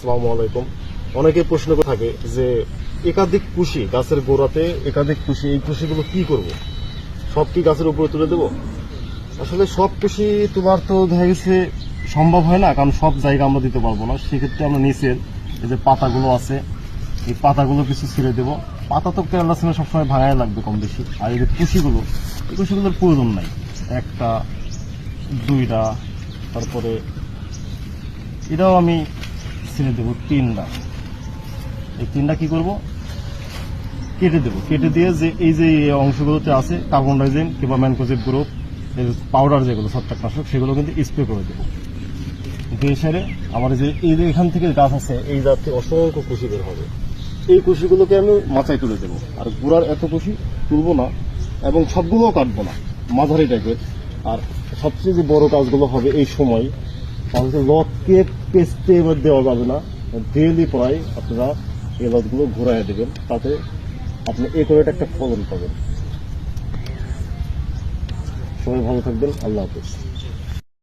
আসসালামু আলাইকুম। অনেকে প্রশ্ন করে থাকে যে একাধিক কুশি গাছের গোড়াতে একাধিক কুশি, এই কুশিগুলো কি করব? সব কি গাছের উপরে তুলে দেব? আসলে সব কুশি তোমার তো দেখা গেছে সম্ভব হয় না, কারণ সব জায়গা আমরা দিতে পারব না। সেক্ষেত্রে আমরা নিচের যে পাতাগুলো আছে, এই পাতাগুলো কিছু ছিঁড়ে দেবো। পাতা তো কেরালা সিমে সবসময় ভাঙায় লাগবে কম বেশি। আর এই যে কুশিগুলো, এই কুশিগুলোর প্রয়োজন নাই। একটা, দুইটা, তারপরে এটাও আমি ছিঁড়ে দেবো তিনটা। এই তিনটা কি করব? কেটে দেবো। কেটে দিয়ে যে এই যে অংশগুলোতে আছে কার্বন ডাইজিন কিংবা ম্যানকোজেব গ্রুপ পাউডার যেগুলো, ছত্রাকনাশক, সেগুলো কিন্তু স্প্রে করে দেবো। দিয়ে সেরে আমার যে এই যে এখান থেকে গাছ আছে, এই জাত থেকে অসংখ্য কুশি বের হবে। এই কুশিগুলোকে আমি মাথায় তুলে দেবো। আর গুড়ার এত কুশি তুলবো না, এবং সবগুলোও কাটবো না মাঝারি টাইপের আর সবচেয়ে যে বড় কাজগুলো হবে এই সময় তাহলে লতকে পেস্টে এবার দেওয়া যাবে না। ডেলি প্রায় আপনারা এই লতগুলো ঘুরাইয়া দেবেন। তাতে আপনি একরেট একটা ফলন পাবেন। সবাই ভালো থাকবেন। আল্লাহ হাফিজ।